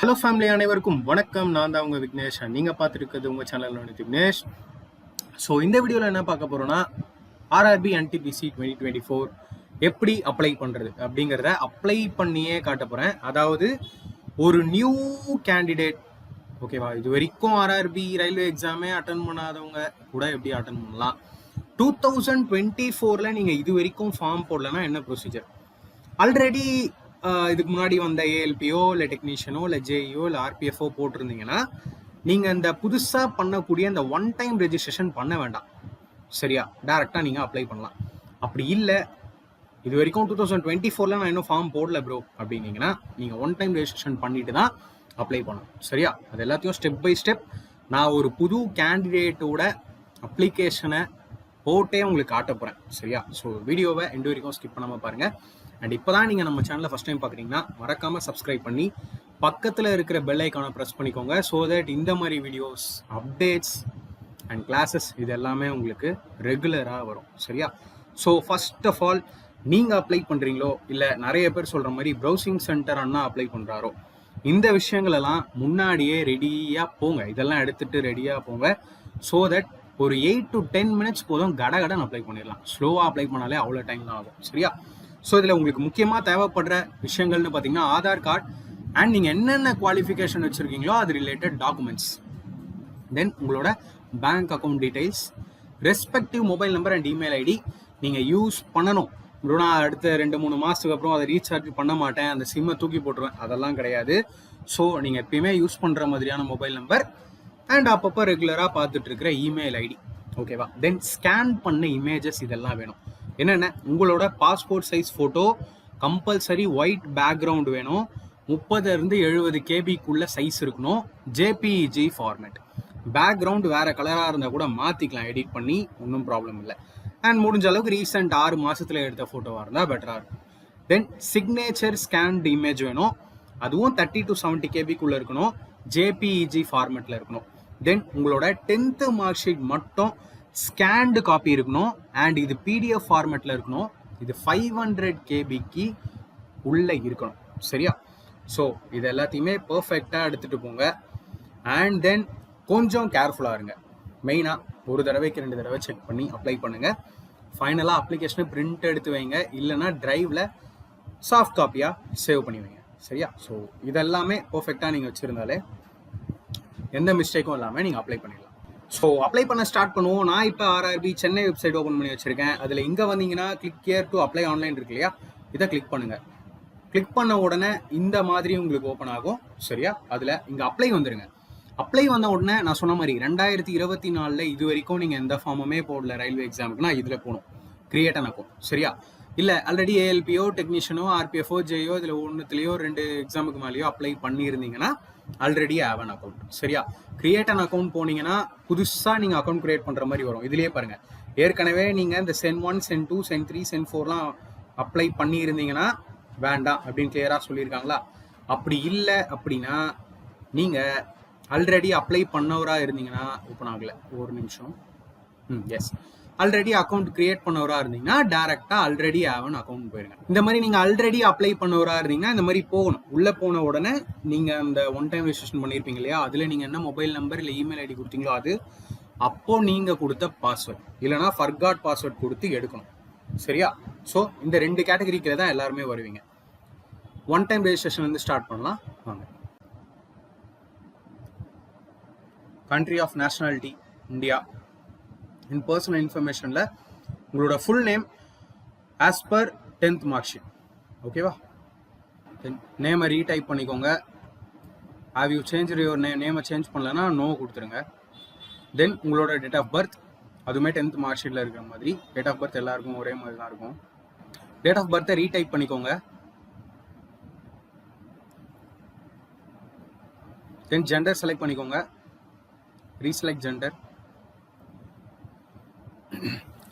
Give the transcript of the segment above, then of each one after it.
Hello family அனைவருக்கும் வணக்கம். நான் தான் உங்கள் விக்னேஷ் நீங்கள் நீங்க பார்த்துருக்கிறது சேனலில் வந்து விக்னேஷ். ஸோ இந்த வீடியோவில் என்ன பார்க்க போகிறோன்னா RRB NTPC twenty twenty four எப்படி அப்ளை பண்ணுறது அப்படிங்கிறத அப்ளை பண்ணியே காட்ட போகிறேன் அதாவது ஒரு நியூ கேண்டிடேட் ஓகேவா இது வரைக்கும் ஆர்ஆர்பி ரயில்வே எக்ஸாமே அட்டன் பண்ணாதவங்க கூட எப்படி அட்டன் பண்ணலாம்? டூ தௌசண்ட் டுவெண்ட்டி ஃபோரில் நீங்கள் இது வரைக்கும் ஃபார்ம் போடலன்னா என்ன ப்ரொசீஜர் ஆல்ரெடி இதுக்கு முன்னாடி வந்த ஏஎல்பியோ இல்லை டெக்னீஷியனோ இல்லை ஜேஇஓ இல்லை ஆர்பிஎஃப்ஓ போட்டிருந்தீங்கன்னா நீங்கள் இந்த புதுசாக பண்ணக்கூடிய அந்த ஒன் டைம் ரெஜிஸ்ட்ரேஷன் பண்ண வேண்டாம். சரியா? டேரெக்டாக நீங்கள் அப்ளை பண்ணலாம். அப்படி இல்லை இது வரைக்கும் டூ தௌசண்ட் டுவெண்ட்டி ஃபோரில் நான் இன்னும் ஃபார்ம் போடல ப்ரோ அப்படின்னீங்கன்னா நீங்கள் ஒன் டைம் ரெஜிஸ்ட்ரேஷன் பண்ணிட்டு தான் அப்ளை பண்ணணும். சரியா? அது எல்லாத்தையும் ஸ்டெப் பை ஸ்டெப் நான் ஒரு புது கேண்டிடேட்டோட அப்ளிகேஷனை போட்டே உங்களுக்கு காட்ட போகிறேன் சரியா? ஸோ வீடியோவை எண்டு வரைக்கும் ஸ்கிப் பண்ணாமல் பாருங்கள் அண்ட் இப்போ தான் நீங்கள் நம்ம சேனலை ஃபஸ்ட் டைம் பார்க்குறீங்கன்னா மறக்காமல் சப்ஸ்கிரைப் பண்ணி பக்கத்தில் இருக்கிற பெல் ஐக்கானை ப்ரெஸ் பண்ணிக்கோங்க. ஸோ தட் இந்த மாதிரி வீடியோஸ் அப்டேட்ஸ் அண்ட் கிளாஸஸ் இது எல்லாமே உங்களுக்கு ரெகுலராக வரும். சரியா? ஸோ ஃபஸ்ட் ஆஃப் ஆல் நீங்கள் அப்ளை பண்ணுறீங்களோ இல்லை நிறைய பேர் சொல்கிற மாதிரி ப்ரௌசிங் சென்டர் அண்ணா அப்ளை பண்ணுறாரோ இந்த விஷயங்களெல்லாம் முன்னாடியே ரெடியாக போங்க. இதெல்லாம் எடுத்துகிட்டு ரெடியாக போங்க. ஸோ தட் ஒரு எயிட் டு டென் மினிட்ஸ் போதும் கடகடன் அப்ளை பண்ணிடலாம். ஸ்லோவாக அப்ளை பண்ணாலே அவ்வளோ டைம் தான் ஆகும். சரியா? ஸோ இதில் உங்களுக்கு முக்கியமாக தேவைப்படுற விஷயங்கள்னு பார்த்தீங்கன்னா ஆதார் கார்டு அண்ட் நீங்கள் என்னென்ன குவாலிஃபிகேஷன் வச்சுருக்கீங்களோ அது ரிலேட்டட் டாக்குமெண்ட்ஸ் தென் உங்களோட bank account details respective mobile number and email ID நீங்கள் யூஸ் பண்ணணும். நான் அடுத்த ரெண்டு மூணு மாதத்துக்கு அப்புறம் அதை ரீசார்ஜ் பண்ண மாட்டேன். அந்த சிம்மை தூக்கி போட்டுருவேன். அதெல்லாம் கிடையாது. ஸோ நீங்கள் எப்பயுமே யூஸ் பண்ணுற மாதிரியான மொபைல் நம்பர் அண்ட் அப்பப்போ ரெகுலராக பார்த்துட்டு இருக்கிற இமெயில் ஐடி ஓகேவா தென் ஸ்கேன் பண்ண இமேஜஸ் இதெல்லாம் வேணும். என்னென்ன? உங்களோட passport size photo compulsory white background வேணும். முப்பதுலேருந்து எழுபது கேபிக்குள்ள சைஸ் இருக்கணும். ஜேபிஇஜி ஃபார்மேட் பேக்ரவுண்ட் வேறு கலராக இருந்தால் கூட மாற்றிக்கலாம் எடிட் பண்ணி ஒன்றும் ப்ராப்ளம் இல்லை. அண்ட் முடிஞ்ச அளவுக்கு ரீசெண்ட் ஆறு மாதத்தில் எடுத்த ஃபோட்டோவாக இருந்தால் பெட்டராக இருக்கும். தென் சிக்னேச்சர் ஸ்கேன்டு இமேஜ் வேணும். அதுவும் தேர்ட்டி டு செவன்ட்டி கேபிக்குள்ளே இருக்கணும். ஜேபிஇஜி ஃபார்மேட்டில் இருக்கணும். தென் உங்களோட டென்த்து மார்க் ஷீட் மட்டும் ஸ்கேண்டு காப்பி இருக்கணும். அண்ட் இது பிடிஎஃப் ஃபார்மேட்டில் இருக்கணும். இது ஃபைவ் ஹண்ட்ரட் கேபிக்கு உள்ளே இருக்கணும். சரியா? ஸோ இது எல்லாத்தையுமே பர்ஃபெக்டாக எடுத்துகிட்டு போங்க. அண்ட் தென் கொஞ்சம் கேர்ஃபுல்லாக இருங்க. மெயினாக ஒரு தடவைக்கு ரெண்டு தடவை செக் பண்ணி அப்ளை பண்ணுங்கள் ஃபைனலாக அப்ளிகேஷனை பிரிண்ட் எடுத்து வைங்க. இல்லைன்னா ட்ரைவில் சாஃப்ட் காப்பியாக சேவ் பண்ணி வைங்க. சரியா? ஸோ இதெல்லாமே பர்ஃபெக்டாக நீங்கள் வச்சுருந்தாலே எந்த மிஸ்டேக்கும் இல்லாமல் நீங்கள் அப்ளை பண்ணிடலாம். ஸோ அப்ளை பண்ண ஸ்டார்ட் பண்ணுவோம். நான் இப்போ ஆர்ஆர்பி சென்னை வெப்சைட் ஓப்பன் பண்ணி வச்சிருக்கேன். அதில் இங்கே வந்தீங்கன்னா click here to apply online இருக்கு இல்லையா? இதை கிளிக் பண்ணுங்கள் கிளிக் பண்ண உடனே இந்த மாதிரி உங்களுக்கு ஓப்பன் ஆகும். சரியா? அதில் இங்கே அப்ளை வந்துடுங்க அப்ளை வந்த உடனே நான் சொன்ன மாதிரி ரெண்டாயிரத்தி இருபத்தி நாலில் இது வரைக்கும் நீங்கள் எந்த ஃபார்முமே போடல ரயில்வே எக்ஸாமுக்குனா இதில் போகணும். கிரியேட் அனுக்கும் சரியா? இல்லை ஆல்ரெடி ஏஎல்பியோ டெக்னீஷியனோ ஆர்பிஎஃப்ஓ ஜேயோ இதில் ஒன்றுத்துலேயோ ரெண்டு எக்ஸாமுக்கு மேலேயோ அப்ளை பண்ணியிருந்தீங்கன்னா ஆல்ரெடி ஹேவ் அன் அக்கௌண்ட் சரியா? கிரியேட் அன் அக்கௌண்ட் போனீங்கன்னா புதுசாக நீங்கள் அக்கௌண்ட் கிரியேட் பண்ணுற மாதிரி வரும். இதுலேயே பாருங்கள் ஏற்கனவே நீங்கள் இந்த CEN one CEN two CEN three CEN ஃபோர்லாம் apply பண்ணியிருந்தீங்கன்னா வேண்டாம் அப்படின்னு கிளியராக சொல்லியிருக்காங்களா? அப்படி இல்லை அப்படின்னா நீங்கள் ஆல்ரெடி அப்ளை பண்ணவராக இருந்தீங்கன்னா ஓப்பன் ஆகலை. ஒரு நிமிஷம். ம் எஸ் ஆல்ரெடி அக்கௌண்ட் கிரியேட் பண்ணவராக இருந்தீங்கன்னா டேரெக்டாக ஆல்ரெடி ஆவன் அக்கௌண்ட் போயிருங்க. இந்த மாதிரி நீங்கள் ஆல்ரெடி அப்ளை பண்ணவராக இருந்தீங்கன்னா இந்த மாதிரி போகணும். உள்ளே போன உடனே நீங்கள் அந்த ஒன் டைம் ரெஜிஸ்ட்ரேஷன் பண்ணியிருப்பீங்க இல்லையா? அதில் நீங்கள் என்ன மொபைல் நம்பர் இல்லை இமெயில் ஐடி கொடுத்தீங்களோ அது அப்போது நீங்கள் கொடுத்த பாஸ்வேர்ட் இல்லைனா ஃபர்காட் பாஸ்வேர்ட் கொடுத்து எடுக்கணும். சரியா? ஸோ இந்த ரெண்டு கேட்டகரிக்கில் தான் எல்லாருமே வருவீங்க. ஒன் டைம் ரெஜிஸ்ட்ரேஷன் வந்து ஸ்டார்ட் பண்ணலாம். வாங்க. Country of nationality India in personal இன்ஃபர்மேஷனில் உங்களோட full name as per tenth mark sheet ஓகேவா நேமை ரீடைப் பண்ணிக்கோங்க. ஹாவ் யூ சேஞ்ச் யுவர் நே நேமை சேஞ்ச் பண்ணலன்னா நோ கொடுத்துருங்க. தென் உங்களோட டேட் ஆஃப் பர்த் அதுவுமே டென்த் மார்க் ஷீட்டில் இருக்கிற மாதிரி. டேட் ஆஃப் பர்த் எல்லாருக்கும் ஒரே மாதிரி தான் இருக்கும். டேட் ஆஃப் பர்த்தை ரீடைப் பண்ணிக்கோங்க. தென் ஜெண்டர் செலக்ட் பண்ணிக்கோங்க. ரீசெலக்ட் ஜெண்டர்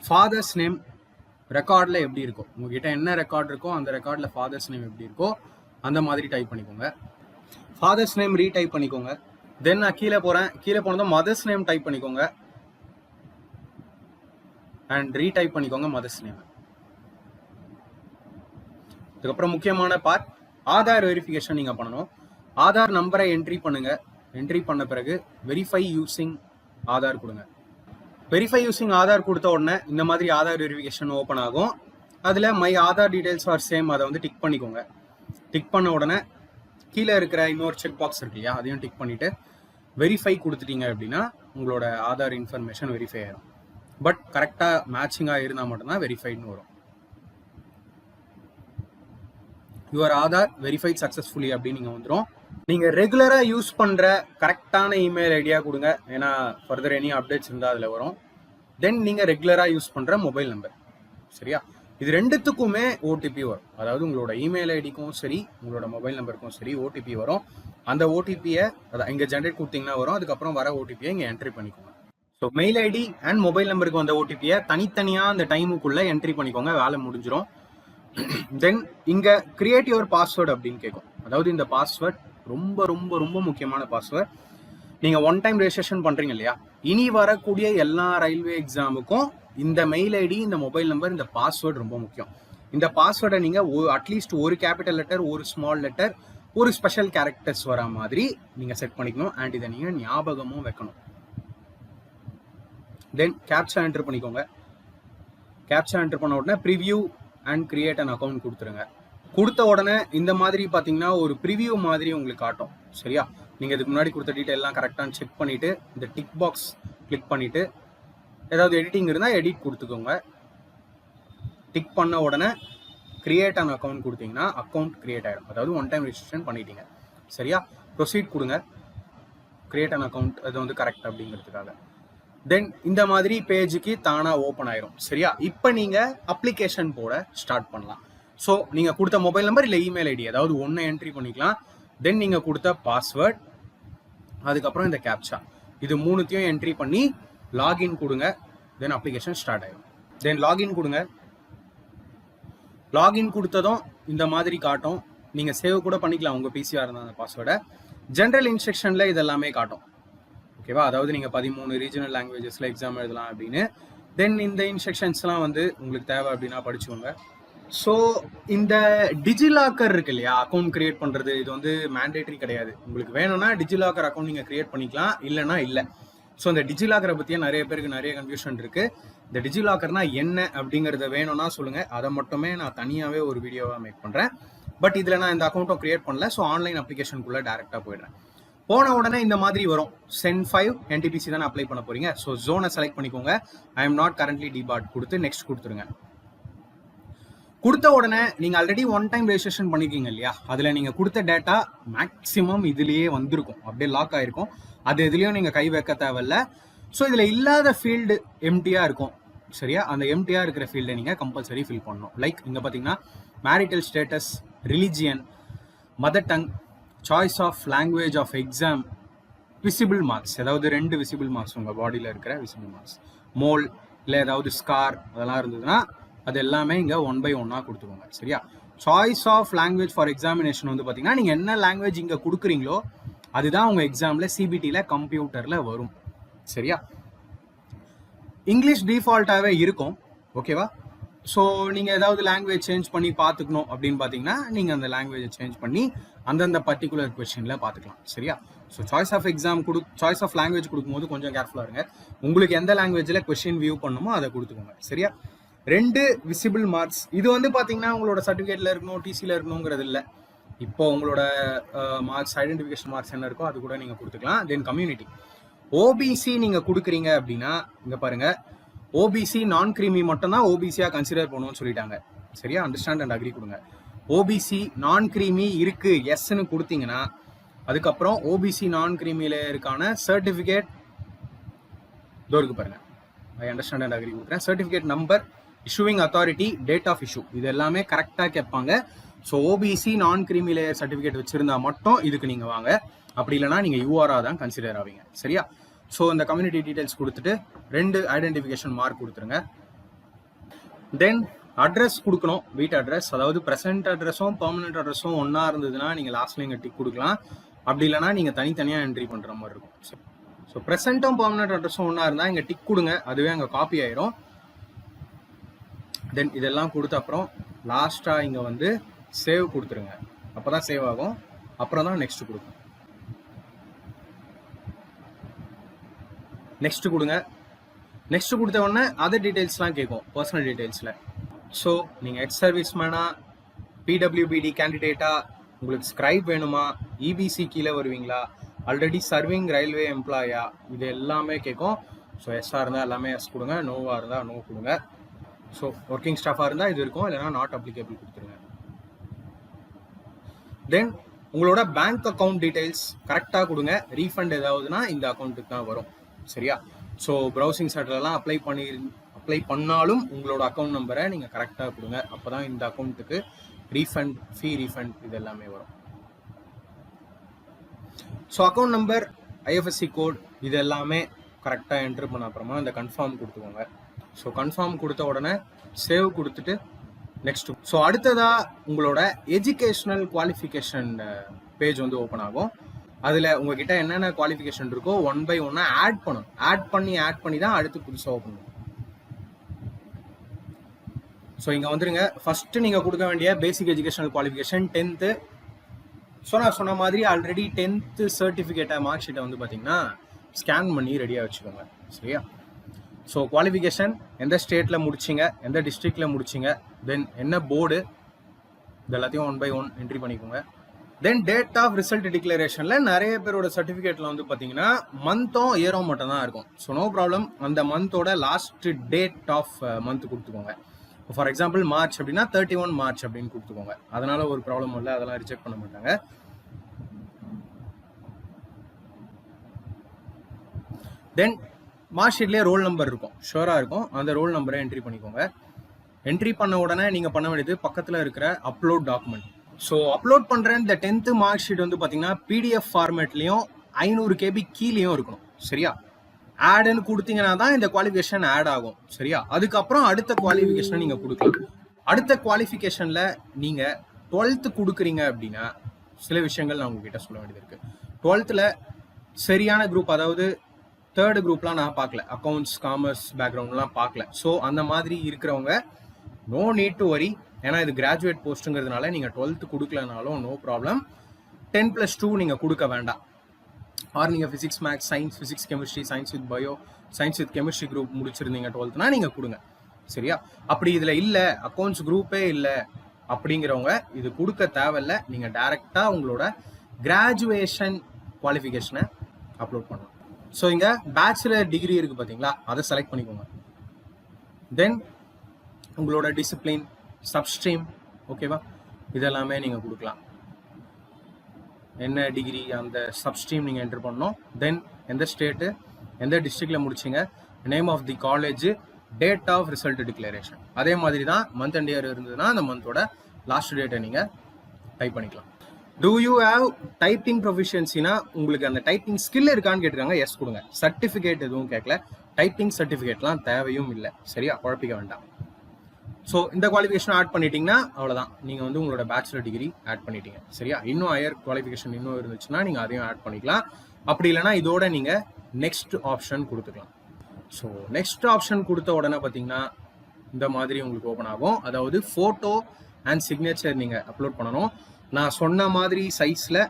ஃபாதர்ஸ் நேம் ரெக்கார்டில் எப்படி இருக்கும் உங்ககிட்ட என்ன ரெக்கார்ட் இருக்கோ அந்த ரெக்கார்டில் ஃபாதர்ஸ் நேம் எப்படி இருக்கோ அந்த மாதிரி டைப் பண்ணிக்கோங்க. ஃபாதர்ஸ் நேம் ரீடைப் பண்ணிக்கோங்க. தென் நான் கீழே போகிறேன் கீழே போனதும் மதர்ஸ் நேம் டைப் பண்ணிக்கோங்க. அண்ட் ரீடைப் பண்ணிக்கோங்க மதர்ஸ் நேம் இதுக்கப்புறம் முக்கியமான பார்ட் ஆதார் வெரிஃபிகேஷன் நீங்கள் பண்ணணும். ஆதார் நம்பரை என்ட்ரி பண்ணுங்கள் என்ட்ரி பண்ண பிறகு வெரிஃபை யூஸிங் ஆதார் கொடுங்க. வெரிஃபை யூசிங் ஆதார் கொடுத்த உடனே இந்த மாதிரி ஆதார் வெரிஃபிகேஷன் ஓப்பன் ஆகும். அதில் my Aadhaar details are same அதை வந்து டிக் பண்ணிக்கோங்க. டிக் பண்ண உடனே கீழே இருக்கிற இன்னொரு செக் பாக்ஸ் இருக்கு இல்லையா அதையும் டிக் பண்ணிவிட்டு வெரிஃபை கொடுத்துட்டீங்க அப்படின்னா உங்களோட ஆதார் இன்ஃபர்மேஷன் வெரிஃபை ஆயிரும். பட் கரெக்டாக மேட்சிங்காக இருந்தால் மட்டும்தான் வெரிஃபைட்னு வரும். யுவர் ஆதார் வெரிஃபைட் சக்ஸஸ்ஃபுல்லி அப்படின்னு நீங்கள் வந்துடும் நீங்கள் ரெகுலராக யூஸ் பண்ணுற கரெக்டான இமெயில் ஐடியா கொடுங்க. ஏன்னா ஃபர்தர் எனி அப்டேட்ஸ் இருந்தால் அதில் வரும். தென் நீங்கள் ரெகுலராக யூஸ் பண்ணுற மொபைல் நம்பர் சரியா? இது ரெண்டுத்துக்குமே ஓடிபி வரும். அதாவது உங்களோட இமெயில் ஐடிக்கும் சரி உங்களோட மொபைல் நம்பருக்கும் சரி ஓடிபி வரும். அந்த ஓடிபியை அதை இங்கே ஜென்ரேட் கொடுத்தீங்கன்னா வரும். அதுக்கப்புறம் வர ஓடிபியை இங்கே என்ட்ரி பண்ணிக்கோங்க. So mail ID and mobile நம்பருக்கு வந்த ஓடிபியை தனித்தனியாக அந்த டைமுக்குள்ளே என்ட்ரி பண்ணிக்கோங்க. வேலை முடிஞ்சிடும் தென் இங்கே கிரியேட் யுவர் பாஸ்வேர்டு அப்படின்னு கேட்கும் அதாவது இந்த பாஸ்வேர்ட் ரொம்ப ரொம்ப ரொம்ப முக்கியமான பாஸ்வேர்ட் நீங்கள் ஒன் டைம் ரெஜிஸ்ட்ரேஷன் பண்ணுறீங்க இல்லையா? இனி வரக்கூடிய எல்லா ரயில்வே எக்ஸாமுக்கும் இந்த மெயில் ஐடி இந்த மொபைல் நம்பர் இந்த பாஸ்வேர்டு ரொம்ப முக்கியம். இந்த பாஸ்வேர்டை நீங்கள் அட்லீஸ்ட் ஒரு கேபிட்டல் லெட்டர் ஒரு ஸ்மால் லெட்டர் ஒரு ஸ்பெஷல் கேரக்டர்ஸ் வர மாதிரி நீங்கள் செட் பண்ணிக்கணும் அண்ட் இதை நீங்கள் ஞாபகமும் வைக்கணும். தென் கேப்சா என்டர் பண்ணிக்கோங்க. கேப்சா என்டர் பண்ண உடனே preview and create an account கொடுத்துருங்க. கொடுத்த உடனே இந்த மாதிரி பார்த்தீங்கன்னா ஒரு ப்ரிவியூ மாதிரி உங்களுக்கு காட்டும். சரியா? நீங்கள் இதுக்கு முன்னாடி கொடுத்த டீட்டெயில் எல்லாம் கரெக்டாக செக் பண்ணிவிட்டு இந்த டிக் பாக்ஸ் கிளிக் பண்ணிவிட்டு ஏதாவது எடிட்டிங் இருந்தால் எடிட் கொடுத்துக்கோங்க. டிக் பண்ண உடனே கிரியேட் ஆன அக்கௌண்ட் கொடுத்தீங்கன்னா அக்கௌண்ட் கிரியேட் ஆகிடும் அதாவது ஒன் டைம் ரெஜிஸ்ட்ரேஷன் பண்ணிட்டீங்க. சரியா? ப்ரொசீட் கொடுங்க. கிரியேட் ஆன அக்கௌண்ட் அது வந்து கரெக்ட் அப்படிங்கிறதுக்காக. தென் இந்த மாதிரி பேஜுக்கு தானாக ஓப்பன் ஆயிரும். சரியா? இப்போ நீங்கள் அப்ளிகேஷன் போட ஸ்டார்ட் பண்ணலாம். ஸோ நீங்கள் கொடுத்த மொபைல் நம்பர் இல்லை இமெயில் ஐடி அதாவது ஒன்று என்ட்ரி பண்ணிக்கலாம். தென் நீங்கள் கொடுத்த பாஸ்வேர்ட் அதுக்கப்புறம் இந்த கேப்சா இது மூணுத்தையும் என்ட்ரி பண்ணி லாகின் கொடுங்க. தென் அப்ளிகேஷன் ஸ்டார்ட் ஆகிடும் தென் லாகின் கொடுங்க. லாகின் கொடுத்ததும் இந்த மாதிரி காட்டும். நீங்கள் சேவ் கூட பண்ணிக்கலாம் உங்கள் பிசிஆர் இருந்தால் அந்த பாஸ்வேர்டை ஜென்ரல் இன்ஸ்ட்ரக்ஷனில் இதெல்லாமே காட்டும். ஓகேவா அதாவது நீங்கள் பதிமூணு ரீஜனல் லாங்குவேஜஸில் எக்ஸாம் எழுதலாம் அப்படின்னு. தென் இந்த இன்ஸ்ட்ரக்ஷன்ஸ்லாம் வந்து உங்களுக்கு தேவை அப்படின்னா படிச்சுக்கோங்க. ஸோ இந்த டிஜிலாக்கர் இருக்கு இல்லையா அக்கௌண்ட் கிரியேட் பண்ணுறது இது வந்து மேண்டேட்டரி கிடையாது. உங்களுக்கு வேணும்னா டிஜிலாக்கர் அக்கௌண்ட் நீங்கள் கிரியேட் பண்ணிக்கலாம். இல்லைனா இல்லை. ஸோ இந்த டிஜிலாக்கரை பற்றியே நிறைய பேருக்கு நிறைய கன்ஃபியூஷன் இருக்குது இந்த டிஜிலாக்கர்னா என்ன அப்படிங்கிறத வேணும்னா சொல்லுங்கள் அதை மட்டுமே நான் தனியாகவே ஒரு வீடியோவாக மேக் பண்ணுறேன் பட் இதில் நான் இந்த அக்கௌண்ட்டும் கிரியேட் பண்ணல. ஸோ ஆன்லைன் அப்ளிகேஷனுக்குள்ளே டேரெக்டாக போயிடுறேன். போன உடனே இந்த மாதிரி வரும். சென் ஃபைவ் என்டிபிசி தான் அப்ளை பண்ண போகிறீங்க ஸோ ஜோனை செலக்ட் பண்ணிக்கோங்க. I am not currently depart கொடுத்து நெக்ஸ்ட் கொடுத்துருங்க. கொடுத்த உடனே நீங்க ஆல்ரெடி ஒன் டைம் ரெஜிஸ்ட்ரேஷன் பண்ணிருக்கீங்க இல்லையா? அதுல நீங்க கொடுத்த டேட்டா மேக்ஸிமம் இதுலயே வந்திருக்கும். அப்படியே லாக் ஆயிருக்கும். அது எதுலயும் நீங்க கை வைக்க தேவையில்ல. ஸோ இதுல இல்லாத ஃபீல்டு எம்டியா இருக்கும். சரியா? அந்த எம்டியா இருக்கிற ஃபீல்டை நீங்க கம்பல்சரி ஃபில் பண்ணணும். லைக் இங்க பாத்தீங்கன்னா marital status religion mother tongue choice of language of exam visible marks ஏதாவது ரெண்டு விசிபிள் மார்க்ஸ் உங்கள் பாடியில் இருக்கிற விசிபிள் மார்க்ஸ் மோல் இல்லை ஏதாவது ஸ்கார் அதெல்லாம் இருந்ததுன்னா அது எல்லாமே இங்கே ஒன் பை ஒன்னாக கொடுத்துருவாங்க சரியா? Choice of language for examination வந்து பார்த்தீங்கன்னா நீங்கள் என்ன லாங்குவேஜ் இங்கே கொடுக்குறீங்களோ அதுதான் உங்கள் எக்ஸாமில் சிபிடியில் கம்ப்யூட்டரில் வரும் சரியா? இங்கிலீஷ் டிஃபால்ட்டாகவே இருக்கும் ஓகேவா ஸோ நீங்கள் ஏதாவது லாங்குவேஜ் சேஞ்ச் பண்ணி பார்த்துக்கணும் அப்படின்னு பார்த்தீங்கன்னா நீங்கள் அந்த லாங்குவேஜை சேஞ்ச் பண்ணி அந்தந்த பர்டிகுலர் கொஸ்டினில் பார்த்துக்கலாம் சரியா? ஸோ சாய்ஸ் ஆஃப் எக்ஸாம் கொடு சாய்ஸ் ஆஃப் லாங்குவேஜ் கொடுக்கும்போது கொஞ்சம் கேர்ஃபுல்லாக இருங்க. உங்களுக்கு எந்த லாங்குவேஜில் கொஷின் வியூ பண்ணணுமோ அதை கொடுத்துக்கோங்க சரியா? ரெண்டு விசிபிள் மார்க்ஸ் இது வந்து பார்த்தீங்கன்னா உங்களோட சர்டிஃபிகேட்டில் இருக்கணும் டிசியில் இருக்கணுங்கிறது இல்லை. இப்போ உங்களோட மார்க்ஸ் ஐடென்டிஃபிகேஷன் மார்க்ஸ் என்ன இருக்கோ அது கூட நீங்கள் கொடுத்துக்கலாம். தென் கம்யூனிட்டி ஓபிசி நீங்கள் கொடுக்குறீங்க அப்படின்னா இங்கே பாருங்கள் ஓபிசி நான் கிரீமி மட்டும்தான் ஓபிசியாக கன்சிடர் பண்ணணும்னு சொல்லிட்டாங்க. சரியா? அண்டர்ஸ்டாண்ட் அண்ட் அக்ரி கொடுங்க. ஓபிசி நான் கிரீமி இருக்குது எஸ்ன்னு கொடுத்தீங்கன்னா அதுக்கப்புறம் ஓபிசி நான் கிரீமியில் இருக்கான சர்டிஃபிகேட் இதோ இருக்கு பாருங்கள் ஐ அண்டர்ஸ்டாண்ட் அண்ட் அக்ரி கொடுக்குறேன். Certificate number issuing authority date of issue இது எல்லாமே கரெக்டாக கேட்பாங்க. ஸோ ஓபிசி நான் கிரிமி லேயர் சர்டிஃபிகேட் வச்சுருந்தா மட்டும் இதுக்கு நீங்கள் வாங்க. அப்படி இல்லைனா நீங்கள் யூஆராக தான் கன்சிடர் ஆவீங்க. சரியா? ஸோ இந்த கம்யூனிட்டி டீடைல்ஸ் கொடுத்துட்டு ரெண்டு ஐடென்டிஃபிகேஷன் மார்க் கொடுத்துருங்க. தென் அட்ரஸ் கொடுக்கணும். வீட்டு அட்ரஸ் அதாவது ப்ரெசென்ட் அட்ரஸும் பர்மனெண்ட் அட்ரஸும் ஒன்றா இருந்ததுன்னா நீங்கள் லாஸ்ட்ல இங்கே டிக் கொடுக்கலாம். அப்படி இல்லைனா நீங்கள் தனித்தனியாக என்ட்ரி பண்ணுற மாதிரி இருக்கும். ஸோ ப்ரெசென்ட்டும் பர்மனெண்ட் அட்ரஸும் ஒன்றா இருந்தால் இங்கே டிக் கொடுங்க. அதுவே அங்கே காப்பி ஆயிரும். தென் இதெல்லாம் கொடுத்த அப்புறம் லாஸ்ட்டாக இங்கே வந்து சேவ் கொடுத்துருங்க. அப்போ தான் சேவ் ஆகும். அப்புறம் தான் நெக்ஸ்ட் கொடுக்கும். நெக்ஸ்ட் கொடுங்க. நெக்ஸ்ட் கொடுத்த உடனே அதர் டீட்டெயில்ஸ்லாம் கேட்கும். பர்சனல் டீட்டெயில்ஸில் ஸோ நீங்கள் எக்ஸ் சர்வீஸ் மேனா பிடபிள்யூபிடி கேண்டிடேட்டா உங்களுக்கு ஸ்க்ரைப் வேணுமா? இபிசி கீழே வருவீங்களா? ஆல்ரெடி சர்விங் ரயில்வே எம்ப்ளாயா இது எல்லாமே கேட்கும். ஸோ எஸ்ஸாக இருந்தால் எல்லாமே எஸ் கொடுங்க. நோவாக இருந்தால் நோ கொடுங்க. ஸோ ஒர்க்கிங் ஸ்டாஃபாக இருந்தால் இது இருக்கும் இல்லைனா நாட் அப்ளிகேபிள் கொடுத்துருங்க. தென் உங்களோட பேங்க் அக்கவுண்ட் டீடைல்ஸ் கரெக்டாக கொடுங்க. ரீஃபண்ட் ஏதாவதுனா இந்த அக்கௌண்ட்டுக்கு தான் வரும். சரியா? ஸோ ப்ரௌசிங் சென்டர்லாம் அப்ளை பண்ணி அப்ளை பண்ணாலும் உங்களோட அக்கௌண்ட் நம்பரை நீங்கள் கரெக்டாக கொடுங்க. அப்போ தான் இந்த அக்கௌண்ட்டுக்கு ரீஃபண்ட் ஃபீ ரீஃபண்ட் இது எல்லாமே வரும் so account number IFSC code இது எல்லாமே கரெக்டாக என்ட்ரு பண்ண அப்புறமா இந்த கன்ஃபார்ம் கொடுத்துக்கோங்க. ஸோ கன்ஃபார்ம் கொடுத்த உடனே சேவ் கொடுத்துட்டு நெக்ஸ்ட் ஸோ அடுத்ததாக உங்களோட எஜுகேஷ்னல் குவாலிஃபிகேஷன் பேஜ் வந்து ஓப்பன் ஆகும். அதில் உங்ககிட்ட என்னென்ன குவாலிஃபிகேஷன் இருக்கோ ஒன் பை ஒன்னாக ஆட் பண்ணும் ஆட் பண்ணி ஆட் பண்ணி தான் அடுத்து புதுசாக ஓப்பன் பண்ணும். ஸோ இங்கே வந்துருங்க. ஃபஸ்ட்டு நீங்கள் கொடுக்க வேண்டிய basic educational qualification tenth so நான் சொன்ன மாதிரி ஆல்ரெடி டென்த்து சர்டிஃபிகேட்டை மார்க் ஷீட்டை வந்து பார்த்தீங்கன்னா ஸ்கேன் பண்ணி ரெடியாக வச்சுக்கோங்க. சரியா? ஸோ குவாலிஃபிகேஷன் எந்த ஸ்டேட்டில் முடிச்சிங்க எந்த டிஸ்ட்ரிக்டில் முடிச்சிங்க தென் என்ன போர்டு இது எல்லாத்தையும் ஒன் பை ஒன் என்ட்ரி பண்ணிக்கோங்க. தென் டேட் ஆஃப் ரிசல்ட் டிக்ளரேஷனில் நிறைய பேரோட சர்டிஃபிகேட்டில் வந்து பார்த்தீங்கன்னா மந்த்தும் இயரோ மட்டும் தான் இருக்கும். ஸோ நோ ப்ராப்ளம் அந்த மந்தோட லாஸ்ட் டேட் ஆஃப் மந்த் கொடுத்துக்கோங்க. ஃபார் எக்ஸாம்பிள் மார்ச் அப்படின்னா தேர்ட்டி ஒன் மார்ச் அப்படின்னு கொடுத்துக்கோங்க. அதனால ஒரு ப்ராப்ளம் இல்லை அதெல்லாம் ரிஜெக்ட் பண்ண மாட்டாங்க. தென் மார்க் ஷீட்லேயே ரோல் நம்பர் இருக்கும். ஷோராக இருக்கும். அந்த ரோல் நம்பரை என்ட்ரி பண்ணிக்கோங்க. என்ட்ரி பண்ண உடனே நீங்கள் பண்ண வேண்டியது பக்கத்தில் இருக்கிற அப்லோட் டாக்குமெண்ட் ஸோ அப்லோட் பண்ணுற இந்த டென்த்து மார்க் ஷீட் வந்து பார்த்தீங்கன்னா பிடிஎஃப் ஃபார்மேட்லேயும் ஐநூறு கேபி கீழேயும் இருக்கணும். சரியா? ஆடுன்னு கொடுத்தீங்கன்னா தான் இந்த குவாலிஃபிகேஷன் ஆட் ஆகும். சரியா? அதுக்கப்புறம் அடுத்த குவாலிஃபிகேஷனை நீங்கள் கொடுக்கலாம். அடுத்த குவாலிஃபிகேஷனில் நீங்கள் டுவெல்த்து கொடுக்குறீங்க அப்படின்னா சில விஷயங்கள் நான் உங்ககிட்ட சொல்ல வேண்டியது இருக்குது டுவெல்த்தில் சரியான குரூப் அதாவது தேர்டு குரூப்லாம் நான் பார்க்கல. அக்கௌண்ட்ஸ் காமர்ஸ் பேக்ரவுண்ட்லாம் பார்க்கல. ஸோ அந்த மாதிரி இருக்கிறவங்க நோ நீட் டு வரி ஏன்னா இது கிராஜுவேட் போஸ்ட்டுங்கிறதுனால நீங்கள் twelfth கொடுக்கலனாலும் no problem ten plus two நீங்கள் கொடுக்க வேண்டாம். ஆர் நீங்கள் physics maths science physics chemistry science with bio science with chemistry group முடிச்சிருந்தீங்க டுவெல்த்னா நீங்கள் கொடுங்க. சரியா? அப்படி இதில் இல்லை. அக்கௌண்ட்ஸ் குரூப்பே இல்லை. அப்படிங்கிறவங்க இது கொடுக்க தேவையில்ல. நீங்கள் டைரெக்டாக உங்களோட கிராஜுவேஷன் குவாலிஃபிகேஷனை அப்லோட் பண்ணலாம். ஸோ இங்கே பேச்சுலர் டிகிரி இருக்குது பார்த்தீங்களா அதை செலக்ட் பண்ணிக்கோங்க. தென் உங்களோட டிசிப்ளின் சப்ஸ்ட்ரீம் ஓகேவா இதெல்லாமே நீங்கள் கொடுக்கலாம். என்ன டிகிரி அந்த சப்ஸ்ட்ரீம் நீங்கள் என்டர் பண்ணணும். தென் எந்த ஸ்டேட்டு எந்த டிஸ்ட்ரிக்டில் முடிச்சிங்க? Name of the college date of result declaration அதே மாதிரி தான் மந்த் அண்ட் இயர் இருந்ததுன்னா அந்த மந்தோட லாஸ்ட் டேட்டை நீங்கள் டைப் பண்ணிக்கலாம். டூ யூ ஹாவ் டைப்பிங் ப்ரொஃபிஷியன்சினா உங்களுக்கு அந்த டைப்பிங் ஸ்கில் இருக்கான்னு கேட்டிருக்காங்க. எஸ் கொடுங்க. சர்டிஃபிகேட் எதுவும் கேட்கல. டைப்பிங் சர்டிஃபிகேட்லாம் தேவையும் இல்லை. சரியா? குழப்பிக்க வேண்டாம். ஸோ இந்த குவாலிஃபிகேஷன் ஆட் பண்ணிட்டீங்கன்னா அவ்வளோதான் நீங்கள் வந்து உங்களோட பேச்சுலர் டிகிரி ஆட் பண்ணிட்டீங்க. சரியா? இன்னும் ஹையர் குவாலிஃபிகேஷன் இன்னும் இருந்துச்சுன்னா நீங்கள் அதையும் ஆட் பண்ணிக்கலாம். அப்படி இல்லைன்னா இதோட நீங்கள் நெக்ஸ்ட் ஆப்ஷன் கொடுத்துக்கலாம். ஸோ நெக்ஸ்ட் ஆப்ஷன் கொடுத்த உடனே பார்த்தீங்கன்னா இந்த மாதிரி உங்களுக்கு ஓப்பன் ஆகும். அதாவது ஃபோட்டோ அண்ட் சிக்னேச்சர் நீங்கள் அப்லோட் பண்ணணும். நான் சொன்ன மாதிரி சைஸில்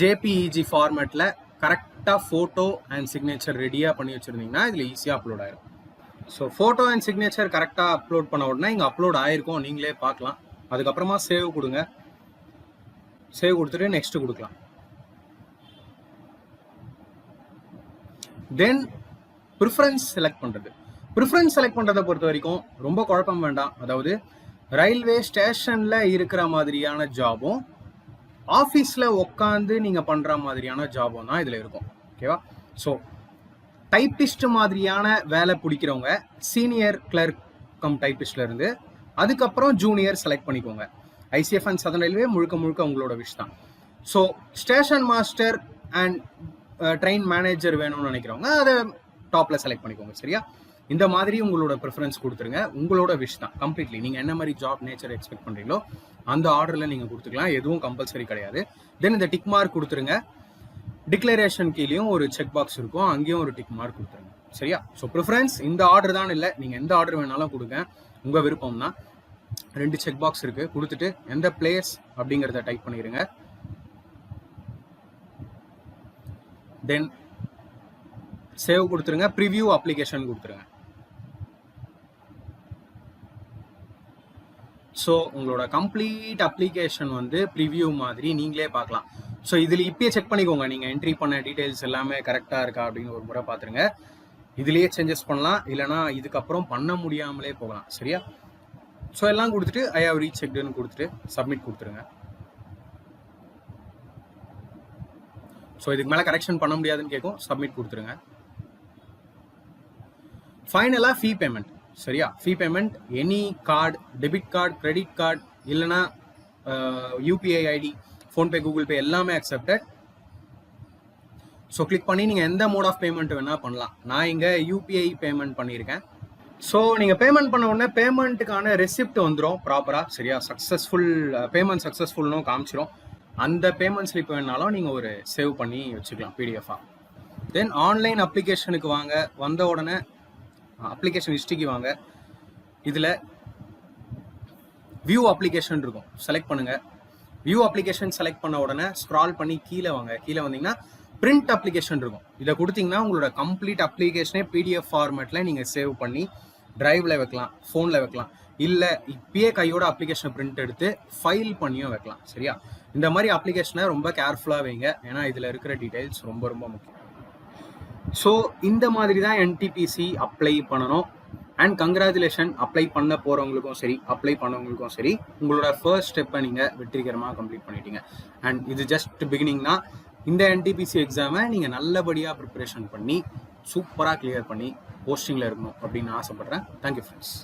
ஜேபிஇஜி ஃபார்மேட்டில் கரெக்டாக ஃபோட்டோ அண்ட் சிக்னேச்சர் ரெடியாக பண்ணி வச்சுருந்தீங்கன்னா இதில் ஈஸியாக அப்லோட் ஆயிரும். ஸோ ஃபோட்டோ அண்ட் சிக்னேச்சர் கரெக்டாக அப்லோட் பண்ண உடனே இங்கே அப்லோட் ஆயிருக்கும். நீங்களே பார்க்கலாம். அதுக்கப்புறமா சேவ் கொடுங்க. சேவ் கொடுத்துட்டு நெக்ஸ்ட் கொடுக்கலாம். தென் ப்ரிஃபரன்ஸ் செலக்ட் பண்ணுறது ப்ரிஃபரன்ஸ் செலக்ட் பண்ணுறதை பொறுத்த வரைக்கும் ரொம்ப குழப்பம் வேண்டாம். அதாவது ரயில்வே ஸ்டேஷனில் இருக்கிற மாதிரியான ஜாபும் ஆஃபீஸில் உட்காந்து நீங்கள் பண்ணுற மாதிரியான ஜாபும் தான் இதில் இருக்கும். ஓகேவா? ஸோ டைப்பிஸ்ட் மாதிரியான வேலை பிடிக்கிறவங்க சீனியர் கிளர்க் கம் டைப்பிஸ்ட்ல இருந்து அதுக்கப்புறம் ஜூனியர் செலக்ட் பண்ணிக்கோங்க. ஐசிஎஃப் அண்ட் சதன் ரயில்வே முழுக்க முழுக்க உங்களோட விஷ் தான். So station master and train manager வேணும்னு நினைக்கிறவங்க அதை டாப்பில் செலக்ட் பண்ணிக்கோங்க சரியா? இந்த மாதிரி உங்களோட ப்ரிஃபரன்ஸ் கொடுத்துருங்க. உங்களோட விஷ் தான். கம்ப்ளீட்லி நீங்கள் என்ன மாதிரி ஜாப் நேச்சர் எக்ஸ்பெக்ட் பண்ணுறீங்களோ அந்த ஆர்டரில் நீங்கள் கொடுத்துக்கலாம். எதுவும் கம்பல்சரி கிடையாது. தென் இந்த டிக் மார்க் கொடுத்துருங்க. டிக்ளரேஷன் கீழேயும் ஒரு செக் பாக்ஸ் இருக்கும். அங்கேயும் ஒரு டிக் மார்க் கொடுத்துருங்க. சரியா? ஸோ ப்ரிஃபரன்ஸ் இந்த ஆர்டர் தான் இல்லை. நீங்கள் எந்த ஆர்டர் வேணாலும் கொடுங்க. உங்கள் விருப்பம் தான். ரெண்டு செக் பாக்ஸ் இருக்குது கொடுத்துட்டு எந்த பிளேஸ் அப்படிங்கிறத டைப் பண்ணிடுங்க தென் சேவ் கொடுத்துருங்க. ப்ரிவ்யூ அப்ளிகேஷன் கொடுத்துருங்க. ஸோ உங்களோட கம்ப்ளீட் அப்ளிகேஷன் வந்து ப்ரிவியூ மாதிரி நீங்களே பார்க்கலாம். ஸோ இதில் இப்பயே செக் பண்ணிக்கோங்க. நீங்கள் என்ட்ரி பண்ண டீட்டெயில்ஸ் எல்லாமே கரெக்டாக இருக்கா அப்படின்னு ஒரு முறை பார்த்துருங்க. இதுலேயே சேஞ்சஸ் பண்ணலாம். இல்லைனா இதுக்கப்புறம் பண்ண முடியாமலே போகலாம். சரியா? ஸோ எல்லாம் கொடுத்துட்டு ஐ ஹவ் ரீச் செக்டுன்னு கொடுத்துட்டு சப்மிட் கொடுத்துருங்க. ஸோ இதுக்கு மேலே கரெக்ஷன் பண்ண முடியாதுன்னு கேட்கும். சப்மிட் கொடுத்துருங்க. ஃபைனலாக ஃபீ பேமெண்ட் சரியா? Fee payment any card debit card credit card இல்லைனா UPI ID PhonePe Google Pay எல்லாமே அக்செப்டட் ஸோ கிளிக் பண்ணி நீங்கள் எந்த மோட் ஆஃப் பேமெண்ட் வேணால் பண்ணலாம். நான் இங்கே யூபிஐ பேமெண்ட் பண்ணியிருக்கேன். ஸோ நீங்கள் பேமெண்ட் பண்ண உடனே பேமெண்ட்டுக்கான ரெசிப்ட் வந்துடும் ப்ராப்பராக சரியா? சக்ஸஸ்ஃபுல் பேமெண்ட் சக்ஸஸ்ஃபுல்னும் காமிச்சிரும். அந்த பேமெண்ட் ஸ்லிப் வேணாலும் நீங்கள் ஒரு சேவ் பண்ணி வச்சுக்கலாம் பிடிஎஃபாக தென் ஆன்லைன் அப்ளிகேஷனுக்கு வாங்க. வந்த உடனே அப்ளிகேஷன் ஹிஸ்ட்ரிக்கு வாங்க. இதில் வியூ அப்ளிகேஷன் இருக்கும். செலக்ட் பண்ணுங்க. வியூ அப்ளிகேஷன் செலக்ட் பண்ண உடனே ஸ்க்ரால் பண்ணி கீழே வாங்க. கீழே வந்தீங்கன்னா பிரிண்ட் அப்ளிகேஷன் இருக்கும். இதை கொடுத்தீங்கன்னா உங்களோட கம்ப்ளீட் அப்ளிகேஷனே பிடிஎஃப் ஃபார்மேட்டில் நீங்கள் சேவ் பண்ணி டிரைவில் வைக்கலாம் ஃபோனில் வைக்கலாம். இல்லை இப்பயே கையோட அப்ளிகேஷனை பிரிண்ட் எடுத்து ஃபைல் பண்ணியும் வைக்கலாம். சரியா? இந்த மாதிரி அப்ளிகேஷனை ரொம்ப கேர்ஃபுல்லாக வைங்க. ஏன்னா இதில் இருக்கிற டீட்டெயில்ஸ் ரொம்ப ரொம்ப முக்கியம். ஸோ இந்த மாதிரி தான் என்டிபிசி அப்ளை பண்ணணும். அண்ட் கங்க்ராச்சுலேஷன் அப்ளை பண்ண போகிறவங்களுக்கும் சரி அப்ளை பண்ணவங்களுக்கும் சரி உங்களோட ஃபர்ஸ்ட் ஸ்டெப்பை நீங்கள் வெற்றிகரமாக கம்ப்ளீட் பண்ணிட்டீங்க. அண்ட் இது ஜஸ்ட் பிகினிங் தான் இந்த என்டிபிசி எக்ஸாமை நீங்கள் நல்லபடியாக ப்ரிப்பரேஷன் பண்ணி சூப்பராக கிளியர் பண்ணி போஸ்டிங்கில் இருக்கணும் அப்படின்னு ஆசைப்பட்றேன். Thank you friends